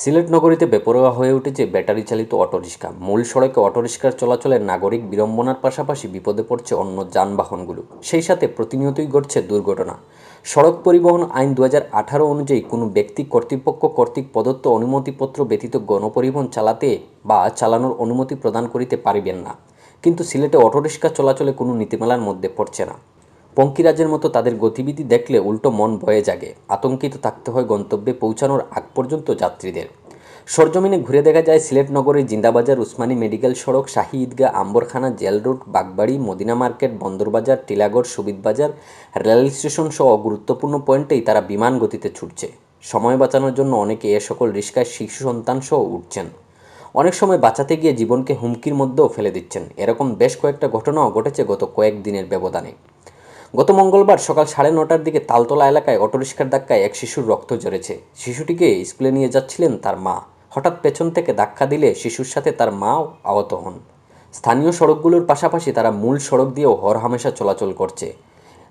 সিলেট নগরীতে বেপরোয়া হয়ে উঠেছে ব্যাটারি চালিত অটোরিক্সা। মূল সড়কে অটোরিক্সার চলাচলে নাগরিক বিড়ম্বনার পাশাপাশি বিপদে পড়ছে অন্য যানবাহনগুলো। সেই সাথে প্রতিনিয়তই ঘটছে দুর্ঘটনা। সড়ক পরিবহন আইন দু আঠারো অনুযায়ী কোনো ব্যক্তি কর্তৃপক্ষ কর্তৃক প্রদত্ত অনুমতিপত্র ব্যতীত গণপরিবহন চালাতে বা চালানোর অনুমতি প্রদান করিতে পারিবেন না। কিন্তু সিলেটে অটোরিক্সা চলাচলে কোনো নীতিমালার মধ্যে পড়ছে না। পঙ্কিরাজের মতো তাদের গতিবিধি দেখলে উল্টো মন বয়ে জাগে। আতঙ্কিত থাকতে হয় গন্তব্যে পৌঁছানোর আগ পর্যন্ত যাত্রীদের। সরজমিনে ঘুরে দেখা যায় সিলেট নগরীর জিন্দাবাজার উসমানী মেডিকেল সড়ক, Shahi Eidgah, Ambarkhana, jail road, Bagbari, Madina market Bandarbazar Tilagarh Subid Bazar, rail station সহ গুরুত্বপূর্ণ পয়েন্টেই তারা বিমান গতিতে ছুটছে। সময় বাঁচানোর জন্য অনেকে এ সকল রিস্কায় শিশু সন্তান সহ উঠছেন। অনেক সময় বাঁচাতে গিয়ে জীবনকে হুমকির মধ্যেও ফেলে দিচ্ছেন। এরকম বেশ কয়েকটা ঘটনাও ঘটেছে গত কয়েক দিনের ব্যবধানে। গত মঙ্গলবার সকাল সাড়ে নটার দিকে তালতলা এলাকায় অটোরিক্সার ধাক্কায় এক শিশুর রক্ত ঝরেছে। শিশুটিকে স্কুলে নিয়ে যাচ্ছিলেন তার মা। হঠাৎ পেছন থেকে ধাক্কা দিলে শিশুর সাথে তার মাও আহত হন। স্থানীয় সড়কগুলোর পাশাপাশি তারা মূল সড়ক দিয়েও হরহামেশা চলাচল করছে।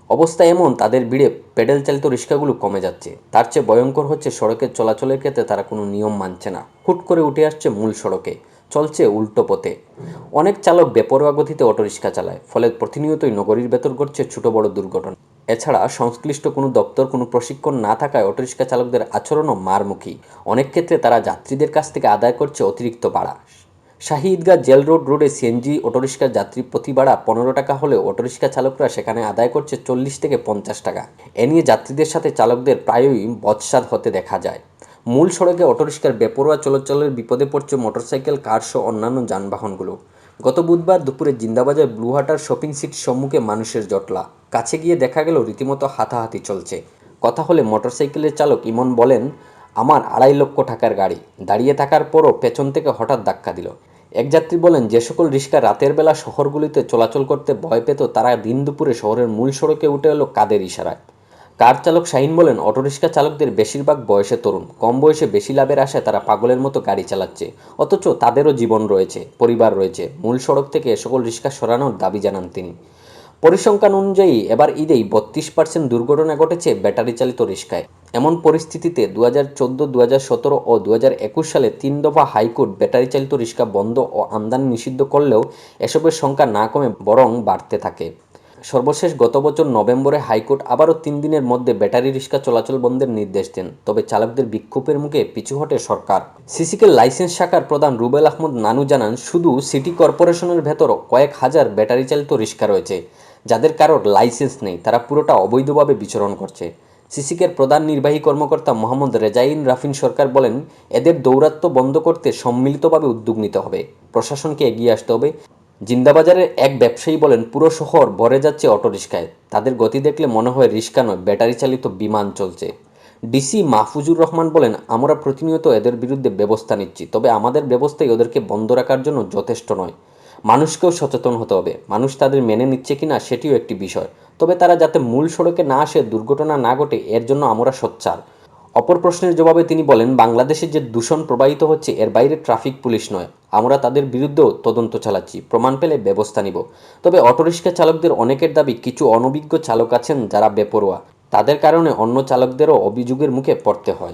অবস্থা এমন, তাদের ভিড়ে পেডেল চালিত রিক্সাগুলো কমে যাচ্ছে। তার চেয়ে ভয়ঙ্কর হচ্ছে সড়কের চলাচলের ক্ষেত্রে তারা কোনো নিয়ম মানছে না। হুট করে উঠে আসছে মূল সড়কে। চলছে উল্টো পথে। অনেক চালক বেপরোয়া গতিতে অটোরিক্সা চালায়, ফলে প্রতিনিয়তই নগরীর ভেতর ঘটছে ছোট বড় দুর্ঘটনা। এছাড়া সংশ্লিষ্ট কোনো দপ্তর, কোনো প্রশিক্ষণ না থাকায় অটোরিক্সা চালকদের আচরণও মারমুখী। অনেক ক্ষেত্রে তারা যাত্রীদের কাছ থেকে আদায় করছে অতিরিক্ত ভাড়া। শাহী ঈদগাহ জেল রোড রোডে সিএনজি অটোরিক্সার যাত্রী প্রতি ভাড়া পনেরো টাকা হলেও অটোরিক্সা চালকরা সেখানে আদায় করছে চল্লিশ থেকে পঞ্চাশ টাকা। এ নিয়ে যাত্রীদের সাথে চালকদের প্রায়ই বৎসাদ হতে দেখা যায়। মূল সড়কে অটোরিক্সার বেপরোয়া চলাচলের বিপদে পড়ছে মোটরসাইকেল, কার সহ অন্যান্য যানবাহনগুলো। গত বুধবার দুপুরে জিন্দাবাজার ব্লুহাটার শপিং সিট সম্মুখে মানুষের জটলা। কাছে গিয়ে দেখা গেল, রীতিমতো হাতাহাতি চলছে। কথা হলে মোটরসাইকেলের চালক ইমন বলেন, আমার আড়াই লক্ষ টাকার গাড়ি। দাঁড়িয়ে থাকার পরও পেছন থেকে হঠাৎ ধাক্কা দিল। এক যাত্রী বলেন, যে সকল রিক্সা রাতের বেলা শহরগুলিতে চলাচল করতে ভয় পেত, তারা দিন দুপুরে শহরের মূল সড়কে উঠে এলো কাদের ইশারায়। কার চালক শাহিন বলেন অটোরিক্সা চালকদের বেশিরভাগ বয়সে তরুণ, কম বয়সে বেশি লাভের আশায় তারা পাগলের মতো গাড়ি চালাচ্ছে। অথচ তাদেরও জীবন রয়েছে, পরিবার রয়েছে। মূল সড়ক থেকে সকল রিক্সা সরানোর দাবি জানান তিনি। পরিসংখ্যান অনুযায়ী এবার ঈদেই বত্রিশ পার্সেন্ট দুর্ঘটনা ঘটেছে ব্যাটারি চালিত রিক্সায় এমন পরিস্থিতিতে দু হাজার চোদ্দ দু হাজার সতেরো ও দু হাজার একুশ সালে তিন দফা হাইকোর্ট ব্যাটারি চালিত রিক্সা বন্ধ ও আমদানি নিষিদ্ধ করলেও এসবের সংখ্যা না কমে বরং বাড়তে থাকে। সর্বশেষ গত বছর নভেম্বরে হাইকোর্ট আবারও তিন দিনের মধ্যে ব্যাটারি রিক্সা চলাচল বন্ধের নির্দেশ দেন, তবে চালকদের বিক্ষোভের মুখে পিছু হটে সরকার। সিসিকে লাইসেন্স শাখার প্রধান রুবেল আহমদ নানু জানান, শুধু সিটি কর্পোরেশনের ভেতর কয়েক হাজার ব্যাটারি চালিত রিক্সা রয়েছে, যাদের কারোর লাইসেন্স নেই, তারা পুরোটা অবৈধভাবে বিচরণ করছে। সিসিকের প্রধান নির্বাহী কর্মকর্তা মোহাম্মদ রেজাইন রাফিন সরকার বলেন, এদের দৌরাত্ম্য বন্ধ করতে সম্মিলিতভাবে উদ্যোগ নিতে হবে। প্রশাসনকে এগিয়ে আসতে হবে। জিন্দাবাজারের এক ব্যবসায়ী বলেন, পুরো শহর ভরে যাচ্ছে অটোরিক্সায় তাদের গতি দেখলে মনে হয় রিক্সা নয় ব্যাটারি চালিত বিমান চলছে। ডিসি মাহফুজুর রহমান বলেন, আমরা প্রতিনিয়ত এদের বিরুদ্ধে ব্যবস্থা নিচ্ছি, তবে আমাদের ব্যবস্থাই ওদেরকে বন্ধ রাখার জন্য যথেষ্ট নয়। মানুষকেও সচেতন হতে হবে, মানুষ তাদের মেনে নিচ্ছে কিনা সেটিও একটি বিষয়। তবে তারা যাতে মূল সড়কে না আসে, দুর্ঘটনা না ঘটে, এর জন্য আমরা সোচ্চার। অপর প্রশ্নের জবাবে তিনি বলেন, বাংলাদেশে যে দূষণ প্রবাহিত হচ্ছে, এর বাইরে ট্রাফিক পুলিশ নয়। আমরা তাদের বিরুদ্ধেও তদন্ত চালাচ্ছি, প্রমাণ পেলে ব্যবস্থা নিব। তবে অটোরিক্সা চালকদের অনেকের দাবি, কিছু অনভিজ্ঞ চালক আছেন যারা বেপরোয়া। তাদের কারণে অন্য চালকদেরও অভিযোগের মুখে পড়তে হয়।